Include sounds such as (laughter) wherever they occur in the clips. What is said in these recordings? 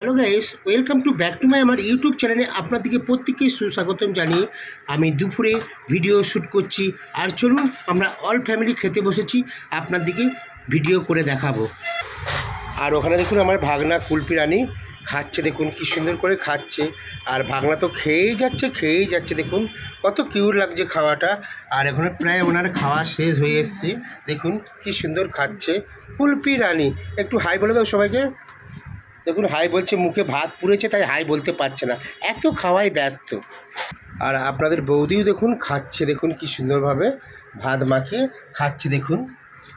Hello guys, welcome to back to my আমার YouTube চ্যানেলে আপনাদেরকে প্রত্যেককে সুস্বাগতম জানিয়ে আমি দুপুরে ভিডিও শ্যুট করছি। আর চলুন, আমরা অল ফ্যামিলি খেতে বসেছি, আপনাদেরকে ভিডিও করে দেখাবো। আর ওখানে দেখুন আমার ভাগনা কুলপি রানী খাচ্ছে, দেখুন কি সুন্দর করে খাচ্ছে। আর ভাগনা তো খেয়েই যাচ্ছে খেয়েই যাচ্ছে, দেখুন কত কিউট লাগছে খাওয়াটা। আর এখানে প্রায় ওনার খাওয়া শেষ হয়ে এসছে, দেখুন কি সুন্দর খাচ্ছে। কুলপি রানী, একটু হাই বলে দাও সবাইকে। দেখুন, হাই বলছে, মুখে ভাত পুড়েছে, তাই হাই বলতে পারছে না। এত খাওয়াই ব্যস্ত। আর আপনাদের বৌদিও দেখুন, খাচ্ছে দেখুন কি সুন্দরভাবে ভাত মাখিয়ে, খাচ্ছে দেখুন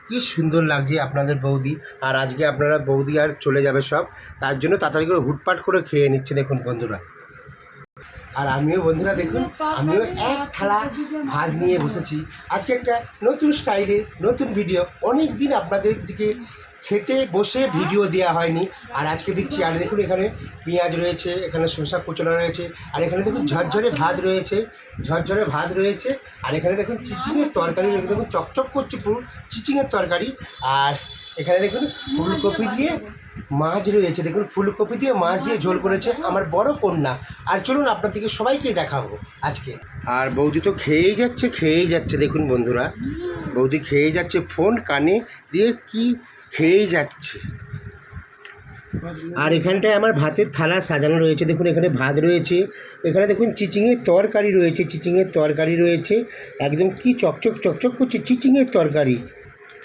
কি সুন্দর লাগছে আপনাদের বৌদি। আর আজকে আপনারা বৌদি আর চলে যাবে সব, তার জন্য তাড়াতাড়ি করে হুটপাট করে খেয়ে নিচ্ছে দেখুন বন্ধুরা। আর আমিও বন্ধুরা দেখুন, আমিও এক থালা ভাত নিয়ে বসেছি। আজকে একটা নতুন স্টাইলের নতুন ভিডিও অনেক দিন আপনাদের দিকে খেতে বসে ভিডিও দেওয়া হয়নি। আর আজকে দিচ্ছি, আর দেখুন এখানে পেঁয়াজ রয়েছে, এখানে শসা কুচনো রয়েছে, আর এখানে দেখুন ঝরঝরে ভাত রয়েছে, ঝরঝরে ভাত রয়েছে, আর এখানে দেখুন চিচিংয়ের তরকারি রয়েছে, দেখুন চকচক করছে পুরো চিচিংয়ের তরকারি, আর এখানে দেখুন ফুলকপি দিয়ে মাছ রয়েছে, দেখুন ফুলকপি দিয়ে মাছ দিয়ে ঝোল করেছে আমার বড় কন্যা। আর চলুন আপনার থেকে সবাইকে দেখাবো আজকে। আর বৌদি তো খেয়েই যাচ্ছে খেয়েই যাচ্ছে, দেখুন বন্ধুরা। বৌদি খেয়েই যাচ্ছে, ফোন কানে দিয়ে কি খেয়েই যাচ্ছে। আর এখানটায় আমার ভাতের থালা সাজানো রয়েছে। দেখুন, এখানে ভাত রয়েছে। এখানে দেখুন চিচিংয়ের তরকারি রয়েছে চিচিংয়ের তরকারি রয়েছে। একদম কি চকচক চকচক করছে চিচিংয়ের তরকারি।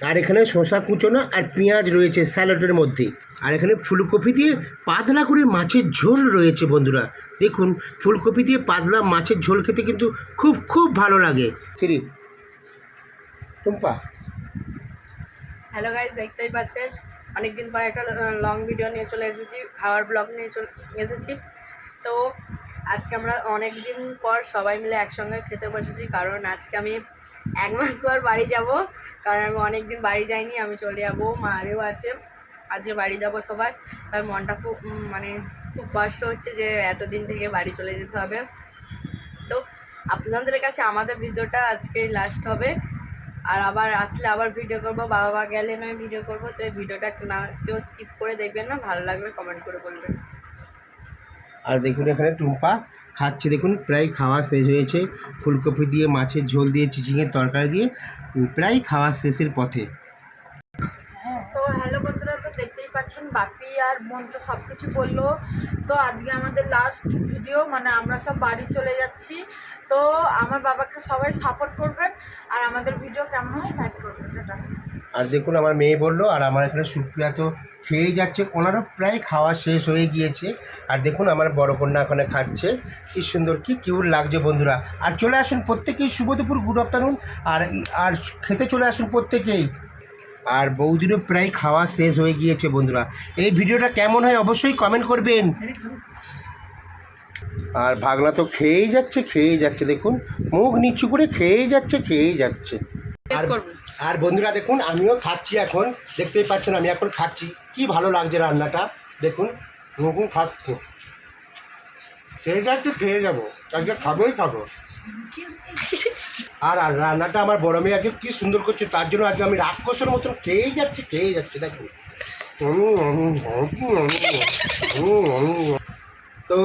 আর এখানে শসা কুচোনো আর পেঁয়াজ রয়েছে স্যালাডের মধ্যে। আর এখানে ফুলকপি দিয়ে পাতলা করে মাছের ঝোল রয়েছে বন্ধুরা। দেখুন, ফুলকপি দিয়ে পাতলা মাছের ঝোল খেতে কিন্তু খুব খুব ভালো লাগে। ফিরি টুম্পা। হ্যালো গাইজ দেখতেই পাচ্ছেন। অনেকদিন পর একটা লং ভিডিও নিয়ে চলে এসেছি, খাওয়ার ব্লগ নিয়ে চলে এসেছি। তো, আজকে আমরা অনেক দিন পর সবাই মিলে একসঙ্গে খেতে বসেছি, কারণ আজকে আমি এক মাস পর বাড়ি যাব। কারণ আমি অনেক দিন বাড়ি যাইনি, আমি চলে যাব মারেও আছে। আজকে বাড়ি যাব সবাই তার মনটা খুব মানে খুব কষ্ট হচ্ছে যে এতদিন থেকে বাড়ি চলে যেতে হবে। তো, আপনাদের কাছে আমাদের ভিডিওটা আজকে লাস্ট হবে। আর আবার আসলে আবার ভিডিও করব বাবা গেলে নয় ভিডিও করব, তো এই ভিডিওটা না, কেউ স্কিপ করে দেখবেন না, ভালো লাগলে কমেন্ট করে বলবেন। আর দেখুন এখানে টুম্পা খাচ্ছে, দেখুন প্রায় খাওয়া শেষ হয়েছে। ফুলকপি দিয়ে, মাছের ঝোল দিয়ে চিচিংয়ের তরকারি দিয়ে প্রায় খাওয়া শেষের পথে তো হ্যালো বন্ধুরা তো দেখতেই পাচ্ছেন, বাপি আর বোন তো সব কিছু বলল। তো আজকে আমাদের লাস্ট ভিডিও মানে আমরা সব বাড়ি চলে যাচ্ছি। তো আমার বাবাকে সবাই সাপোর্ট করবেন, আর আমাদের ভিডিও কেমন হয় লাইক করবেন আর দেখুন, আমার মেয়ে বলল, আর আমার এখানে সুপ্রিয়া তো খেয়েই যাচ্ছে, ওনারও প্রায় খাওয়া শেষ হয়ে গিয়েছে। আর দেখুন, আমার বড় কন্যা ওখানে খাচ্ছে, কি সুন্দর, কি কিউট লাগছে বন্ধুরা। আর চলে আসুন প্রত্যেকেই শুভ দুপুর গুড আফটারনুন আর আর খেতে চলে আসুন প্রত্যেকেই। আর বৌদিরও প্রায় খাওয়া শেষ হয়ে গিয়েছে বন্ধুরা। এই ভিডিওটা কেমন হয় অবশ্যই কমেন্ট করবেন। আর ভাগনা তো খেয়েই যাচ্ছে খেয়েই যাচ্ছে দেখুন। মুখ নিচু করে খেয়েই যাচ্ছে খেয়েই যাচ্ছে। আর আর বন্ধুরা দেখুন আমিও খাচ্ছি এখন। দেখতেই পাচ্ছেন আমি এখন খাচ্ছি। কি ভালো লাগছে রান্নাটা। দেখুন নতুন খাচ্ছি। খেয়ে যাচ্ছে খেয়ে যাব। আজকে খাবোই খাব। (laughs) আর রান্নাটা আমার বড় মেয়ে আজকে কী সুন্দর করছে, তার জন্য আজকে আমি রাক্ষসের মতন খেয়েই যাচ্ছি খেয়েই যাচ্ছে দেখুন তো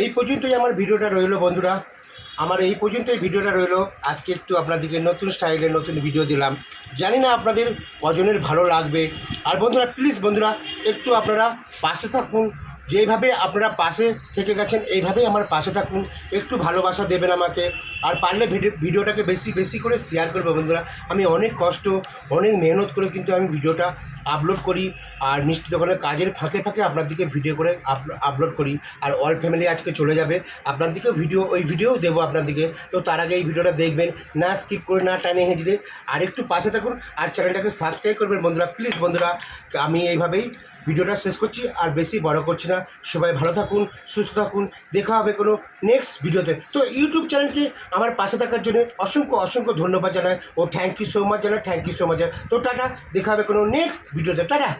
এই পর্যন্তই আমার ভিডিওটা রইল বন্ধুরা। আমার এই পর্যন্তই ভিডিওটা রইল। আজকে একটু আপনাদেরকে নতুন স্টাইলের নতুন ভিডিও দিলাম। জানি না আপনাদের কজনের ভালো লাগবে। আর বন্ধুরা প্লিজ বন্ধুরা, একটু আপনারা পাশে থাকুন। যেইভাবে আপনারা পাশে থেকে গেছেন, এইভাবেই আমার পাশে থাকুন। একটু ভালোবাসা দেবেন আমাকে। আর পারলে ভিডিও ভিডিওটাকে বেশি বেশি করে শেয়ার করবে বন্ধুরা। আমি অনেক কষ্ট, অনেক মেহনত করে কিন্তু আমি ভিডিওটা আপলোড করি। আর মিষ্টি দোকানের কাজের ফাঁকে ফাঁকে আপনাদেরকে ভিডিও করে আপলোড করি। আর অল ফ্যামিলি আজকে চলে যাবে। আপনাদেরকেও ভিডিও ওই ভিডিও দেবো আপনাদেরকে তো তার আগে এই ভিডিওটা দেখবেন। না স্কিপ করে, না টানে হেঁচড়ে। আর একটু পাশে থাকুন। আর চ্যানেলটাকে সাবস্ক্রাইব করবেন বন্ধুরা। প্লিজ বন্ধুরা, আমি এইভাবেই ভিডিওটা শেষ করছি, আর বেশি বড় করছি না। সবাই ভালো থাকুন, সুস্থ থাকুন। দেখা হবে কোনো নেক্সট ভিডিওতে। তো ইউটিউব চ্যানেলকে আমার পাশে থাকার জন্য অসংখ্য অসংখ্য ধন্যবাদ জানায় ও থ্যাংক ইউ সো মাচ জানায় থ্যাংক ইউ সো মাচ তো টাটা, দেখা হবে কোনো নেক্সট ভিডিওতে। টাটা।